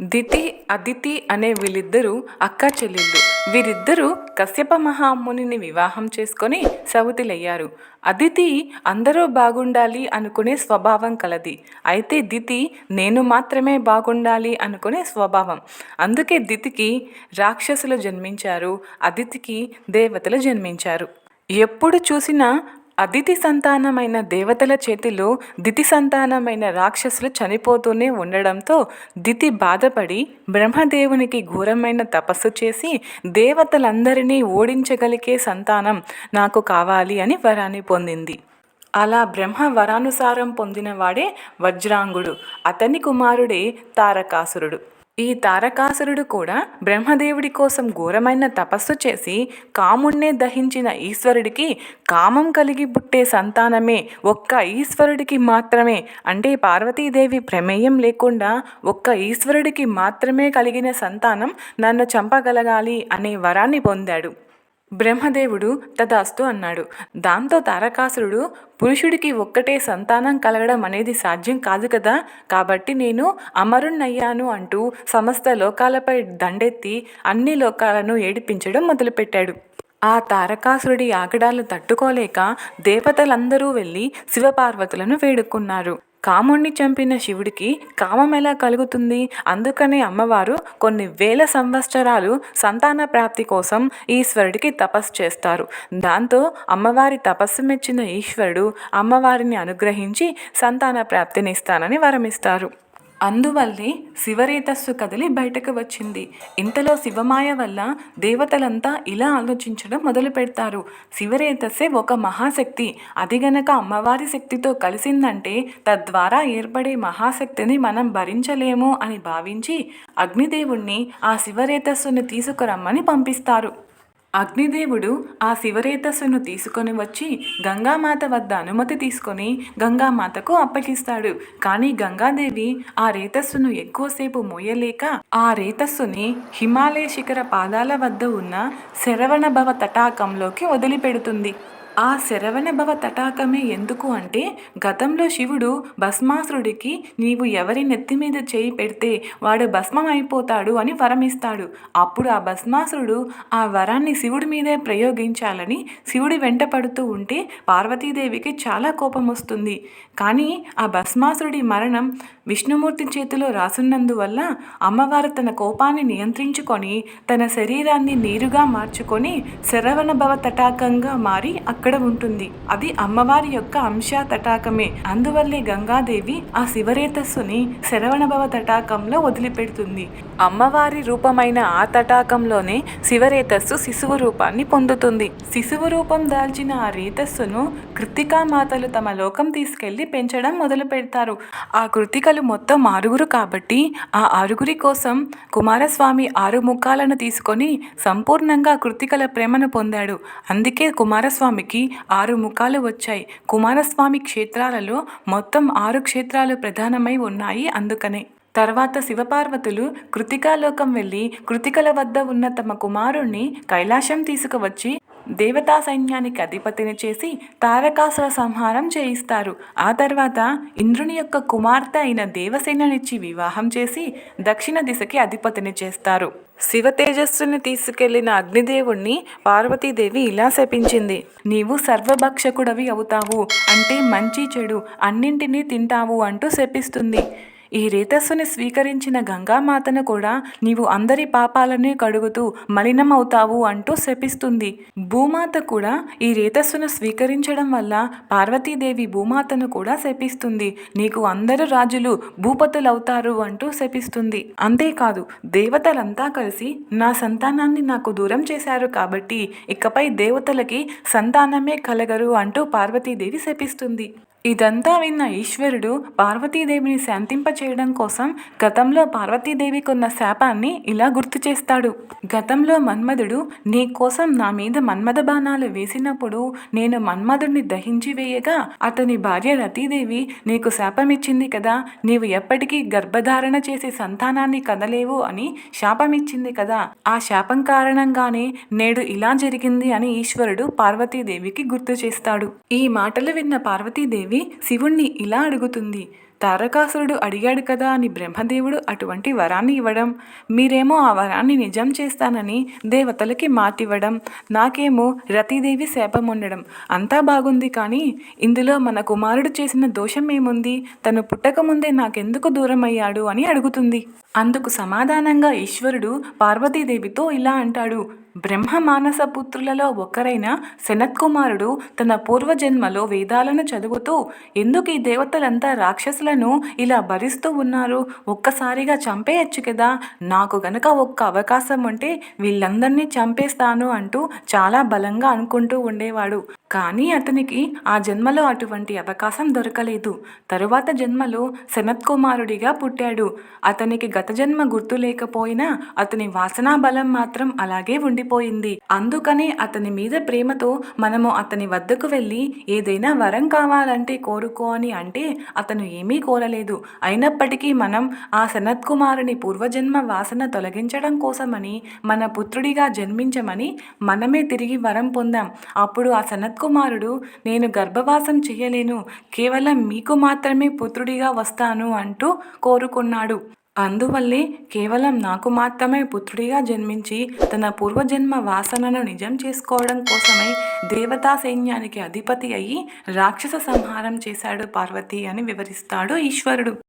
దితి అదితి అనే వీళ్ళిద్దరూ అక్క చెల్లెళ్ళు. వీరిద్దరూ కశ్యప మహామునిని వివాహం చేసుకొని సవతిలయ్యారు అదితి అందరూ బాగుండాలి అనుకునే స్వభావం కలది. అయితే దితి నేను మాత్రమే బాగుండాలి అనుకునే స్వభావం. అందుకే దితికి రాక్షసులు జన్మించారు అదితికి దేవతలు జన్మించారు. ఎప్పుడు చూసినా అదితి సంతానమైన దేవతల చేతిలో దితి సంతానమైన రాక్షసులు చనిపోతూనే ఉండడంతో దితి బాధపడి బ్రహ్మదేవునికి ఘోరమైన తపస్సు చేసి దేవతలందరినీ ఓడించగలిగే సంతానం నాకు కావాలి అని వరాన్ని పొందింది. అలా బ్రహ్మ వరానుసారం పొందినవాడే వజ్రాంగుడు. అతని కుమారుడే తారకాసురుడు. ఈ తారకాసురుడు కూడా బ్రహ్మదేవుడి కోసం ఘోరమైన తపస్సు చేసి కాముణ్ణే దహించిన ఈశ్వరుడికి కామం కలిగి పుట్టే సంతానమే ఒక్క ఈశ్వరుడికి మాత్రమే. అంటే పార్వతీదేవి ప్రమేయం లేకుండా ఒక్క ఈశ్వరుడికి మాత్రమే కలిగిన సంతానం నన్ను చంపగలగాలి అనే వరాన్ని పొందాడు. బ్రహ్మదేవుడు తదాస్తు అన్నాడు. దాంతో తారకాసురుడు పురుషుడికి ఒక్కటే సంతానం కలగడం అనేది సాధ్యం కాదు కదా? కాబట్టి నేను అమరుణ్ణయ్యాను అంటూ సమస్త లోకాలపై దండెత్తి అన్ని లోకాలను ఏడిపించడం మొదలుపెట్టాడు. ఆ తారకాసురుడి ఆగడాలు తట్టుకోలేక దేవతలందరూ వెళ్ళి శివపార్వతులను వేడుకున్నారు. కాముణ్ణి చంపిన శివుడికి కామం ఎలా కలుగుతుంది? అందుకనే అమ్మవారు కొన్ని వేల సంవత్సరాలు సంతాన ప్రాప్తి కోసం ఈశ్వరుడికి తపస్సు చేస్తారు. దాంతో అమ్మవారి తపస్సు మెచ్చిన ఈశ్వరుడు అమ్మవారిని అనుగ్రహించి సంతాన ప్రాప్తిని ఇస్తానని వరమిస్తారు. అందువల్లే శివరేతస్సు కదిలి బయటకు వచ్చింది. ఇంతలో శివమాయ వల్ల దేవతలంతా ఇలా ఆలోచించడం మొదలు పెడతారు. శివరేతస్సే ఒక మహాశక్తి. అది గనక అమ్మవారి శక్తితో కలిసిందంటే తద్వారా ఏర్పడే మహాశక్తిని మనం భరించలేము అని భావించి అగ్నిదేవుణ్ణి ఆ శివరేతస్సును తీసుకురమ్మని పంపిస్తారు. అగ్నిదేవుడు ఆ శివరేతస్సును తీసుకొని వచ్చి గంగామాత వద్ద అనుమతి తీసుకొని గంగామాతకు అప్పగిస్తాడు. కానీ గంగాదేవి ఆ రేతస్సును ఎక్కువసేపు మోయలేక ఆ రేతస్సుని హిమాలయ శిఖర పాదాల వద్ద ఉన్న శరవణభవ తటాకంలోకి వదిలిపెడుతుంది. ఆ శరవణభవ తటాకమే ఎందుకు అంటే గతంలో శివుడు భస్మాసురుడికి నీవు ఎవరి నెత్తి మీద చేయి పెడితే వాడు భస్మం అయిపోతాడు అని వరమిస్తాడు. అప్పుడు ఆ భస్మాసురుడు ఆ వరాన్ని శివుడి మీదే ప్రయోగించాలని శివుడి వెంట పడుతూ ఉంటే పార్వతీదేవికి చాలా కోపం వస్తుంది. కానీ ఆ భస్మాసురుడి మరణం విష్ణుమూర్తి చేతిలో రాసున్నందువల్ల అమ్మవారు తన కోపాన్ని నియంత్రించుకొని తన శరీరాన్ని నీరుగా మార్చుకొని శరవణభవ తటాకంగా మారి అక్కడ ఉంటుంది. అది అమ్మవారి యొక్క అంశ తటాకమే. అందువల్లే గంగాదేవి ఆ శివరేతస్సుని శరవణభవ తటాకంలో వదిలిపెడుతుంది. అమ్మవారి రూపమైన ఆ తటాకంలోనే శివరేతస్సు శిశువు రూపాన్ని పొందుతుంది. శిశువు రూపం దాల్చిన ఆ రేతస్సును కృతికామాతలు తమ లోకం తీసుకెళ్ళి పెంచడం మొదలు పెడతారు. ఆ కృతికలు మొత్తం ఆరుగురు కాబట్టి ఆ ఆరుగురి కోసం కుమారస్వామి ఆరు ముఖాలను తీసుకొని సంపూర్ణంగా కృతికల ప్రేమను పొందాడు. అందుకే కుమారస్వామికి ఆరు ముఖాలు వచ్చాయి. కుమారస్వామి క్షేత్రాలలో మొత్తం ఆరు క్షేత్రాలు ప్రధానమై ఉన్నాయి అందుకనే. తర్వాత శివపార్వతులు కృతికాలోకం వెళ్ళి కృతికల వద్ద ఉన్న తమ కుమారుణ్ణి కైలాసం తీసుకువచ్చి దేవతా సైన్యానికి అధిపతిని చేసి తారకాసుర సంహారం చేయిస్తారు. ఆ తర్వాత ఇంద్రుని యొక్క కుమార్తె అయిన దేవసేననిచ్చి వివాహం చేసి దక్షిణ దిశకి అధిపతిని చేస్తారు. శివ తేజస్సుని తీసుకెళ్ళిన అగ్నిదేవుణ్ణి పార్వతీదేవి ఇలా శపించింది. నీవు సర్వభక్షకుడవి అవుతావు అంటే మంచి చెడు అన్నింటినీ తింటావు అంటూ శపిస్తుంది. ఈ రేతస్సుని స్వీకరించిన గంగామాతను కూడా నీవు అందరి పాపాలని కడుగుతూ మలినమవుతావు అంటూ శపిస్తుంది. భూమాత కూడా ఈ రేతస్సును స్వీకరించడం వల్ల పార్వతీదేవి భూమాతను కూడా శపిస్తుంది. నీకు అందరు రాజులు భూపతులవుతారు అంటూ శపిస్తుంది. అంతేకాదు దేవతలంతా కలిసి నా సంతానాన్ని నాకు దూరం చేశారు కాబట్టి ఇకపై దేవతలకి సంతానమే కలగరు అంటూ పార్వతీదేవి శపిస్తుంది. ఇదంతా విన్న ఈశ్వరుడు పార్వతీదేవిని శాంతింపచేయడం కోసం గతంలో పార్వతీదేవికున్న శాపాన్ని ఇలా గుర్తు చేస్తాడు. గతంలో మన్మధుడు నీ కోసం నా మీద మన్మథ బాణాలు వేసినప్పుడు నేను మన్మధుడిని దహించి వేయగా అతని భార్య రతీదేవి నీకు శాపమిచ్చింది కదా నీవు ఎప్పటికీ గర్భధారణ చేసే సంతానాన్ని కదలేవు అని శాపమిచ్చింది కదా. ఆ శాపం కారణంగానే నేడు ఇలా జరిగింది అని ఈశ్వరుడు పార్వతీదేవికి గుర్తు చేస్తాడు. ఈ మాటలు విన్న పార్వతీదేవి శివుణ్ణి ఇలా అడుగుతుంది. తారకాసురుడు అడిగాడు కదా అని బ్రహ్మదేవుడు అటువంటి వరాన్ని ఇవ్వడం. మీరేమో ఆ వరాన్ని నిజం చేస్తానని దేవతలకి మాటివ్వడం. నాకేమో రతీదేవి శాపం ఉండడం. అంతా బాగుంది కానీ ఇందులో మన కుమారుడు చేసిన దోషం ఏముంది? తను పుట్టకముందే నాకెందుకు దూరం అయ్యాడు అని అడుగుతుంది. అందుకు సమాధానంగా ఈశ్వరుడు పార్వతీదేవితో ఇలా అంటాడు. బ్రహ్మ మానస పుత్రులలో ఒకరైన సనత్కుమారుడు తన పూర్వజన్మలో వేదాలను చదువుతూ ఎందుకు ఈ దేవతలంతా రాక్షసులను ఇలా భరిస్తూ ఉన్నారు? ఒక్కసారిగా చంపేయచ్చు కదా. నాకు గనక ఒక్క అవకాశం ఉంటే వీళ్ళందరినీ చంపేస్తాను అంటూ చాలా బలంగా అనుకుంటూ ఉండేవాడు. కానీ అతనికి ఆ జన్మలో అటువంటి అవకాశం దొరకలేదు. తరువాత జన్మలో సనత్కుమారుడిగా పుట్టాడు. అతనికి గత జన్మ గుర్తు లేకపోయినా అతని వాసనా బలం మాత్రం అలాగే ఉండి వెళ్ళిపోయింది అందుకనే అతని మీద ప్రేమతో మనము అతని వద్దకు వెళ్ళి ఏదైనా వరం కావాలంటే కోరుకో అని అంటే అతను ఏమీ కోరలేదు. అయినప్పటికీ మనం ఆ సనత్ కుమారుని పూర్వజన్మ వాసన తొలగించడం కోసమని మన పుత్రుడిగా జన్మించమని మనమే తిరిగి వరం పొందాం. అప్పుడు ఆ సనత్ కుమారుడు నేను గర్భవాసం చేయలేను. కేవలం మీకు మాత్రమే పుత్రుడిగా వస్తాను అంటూ కోరుకున్నాడు. అందువల్లే కేవలం నాకు మాత్రమే పుత్రుడిగా జన్మించి తన పూర్వజన్మ వాసనను నిజం చేసుకోవడం కోసమై దేవతా సైన్యానికి అధిపతి అయి రాక్షస సంహారం చేశాడు పార్వతి అని వివరిస్తాడు ఈశ్వరుడు.